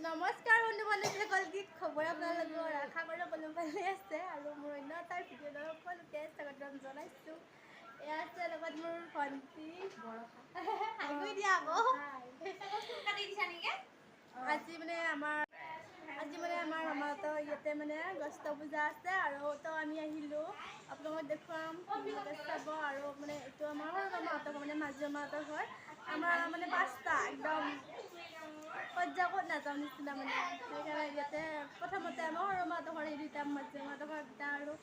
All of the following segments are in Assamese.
নমস্কাৰ বন্ধু বান্ধৱীসকল কি খবৰ আপোনালোকৰ আশা কৰোঁ সকলো ভালে আছে আৰু মোৰ অন্য এটাৰ ভিডিঅ'লৈ সকলোকে স্বাগতম জনাইছোঁ। এয়া আছে লগত মোৰ ভণ্টি। হাই কৰি দিয়া আকৌ। আজি মানে আমাৰ আজি মানে আমাৰ মামাহঁতৰ ইয়াতে মানে গষ্ট পূজা আছে আৰু তো আমি আহিলোঁ। আপোনালোকক দেখুৱাম চাব আৰু মানে এইটো আমাৰ সৰু মামাহঁতৰ ঘৰ, মানে মাজু মামাহঁতৰ ঘৰ আমাৰ মানে পাঁচটা একদম ক'ত যা ক'ত নাযাওঁ নিচিনা মানে। ইয়াতে প্ৰথমতে আমাৰ সৰু মাহঁতৰ এই দুটা মাজু মাহঁতৰ দুটা আৰু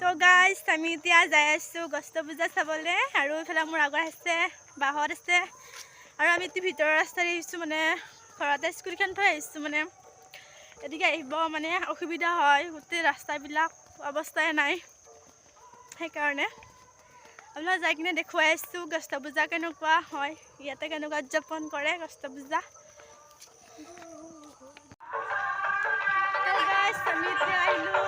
তো গাইজ আমি এতিয়া যাই আছোঁ গষ্ট পূজা চাবলৈ। আৰু এইফালে মোৰ আগত আছে, বাহঁত আছে। আৰু আমি এতিয়া ভিতৰৰ ৰাস্তাৰে আহিছোঁ মানে ঘৰতে স্কুটিখন থৈ আহিছোঁ মানে। এদিকে আহিব মানে অসুবিধা হয়, গোটেই ৰাস্তাবিলাক অৱস্থাই নাই। সেইকাৰণে। আপোনাক যাই কিনে দেখুৱাই আছোঁ গষ্ট পূজা কেনেকুৱা হয় ইয়াতে কেনেকুৱা উদযাপন কৰে গষ্ট পূজা আহিলোঁ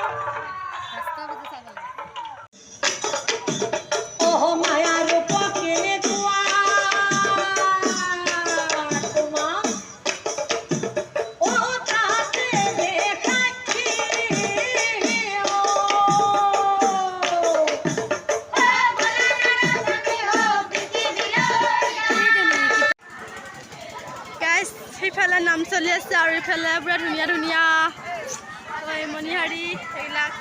সেইফালে নাম চলি আছে আৰু ইফালে পুৰা ধুনীয়া ধুনীয়া। মণিহাৰী সেইবিলাক